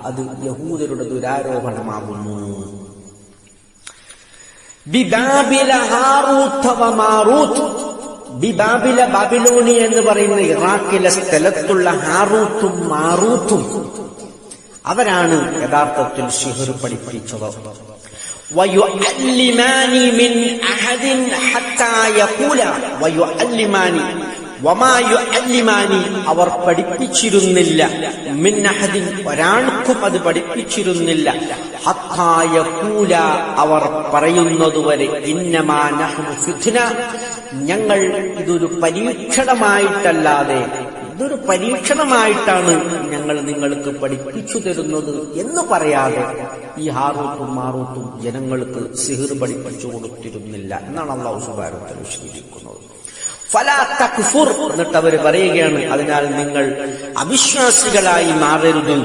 അത് യഹൂദരുടെ ദുരാരോപണമാകുന്നു ബിബാബില ഹാറൂത്ത വ മാറൂത്ത് ബിബാബില ബാബിലോണി എന്ന് പറയുന്ന ഇറാഖിലെ സ്ഥലത്തുള്ള ഹാറൂത്തും മാറൂത്തും അവരാണ് യഥാർത്ഥത്തിൽ ഷിഹർ പഠിപ്പിച്ചത് ويعلمان من أحد حتى يقول ويعلمان വമായുമാനി അവർ പഠിപ്പിച്ചിരുന്നില്ല. മിന്നഹദിൻ ഒരാൾക്കും അത് പഠിപ്പിച്ചിരുന്നില്ല. ഹത്തായ കൂല അവർ പറയുന്നതുവരെ ഇന്നമാനഹുന ഞങ്ങൾ ഇതൊരു പരീക്ഷണമായിട്ടല്ലാതെ ഇതൊരു പരീക്ഷണമായിട്ടാണ് ഞങ്ങൾ നിങ്ങൾക്ക് പഠിപ്പിച്ചു തരുന്നത് എന്ന് പറയാതെ ഈ ഹാറൂത്തും മാറൂത്തും ജനങ്ങൾക്ക് സിഹിർ പഠിപ്പിച്ചു കൊടുത്തിരുന്നില്ല. എന്നാണ് അള്ളാഹു സുബാരത്തിൽ വിശ്വസിക്കുന്നത് എന്നിട്ട് അവർ പറയുകയാണ്. അതിനാൽ നിങ്ങൾ അവിശ്വാസികളായി മാറരുത്.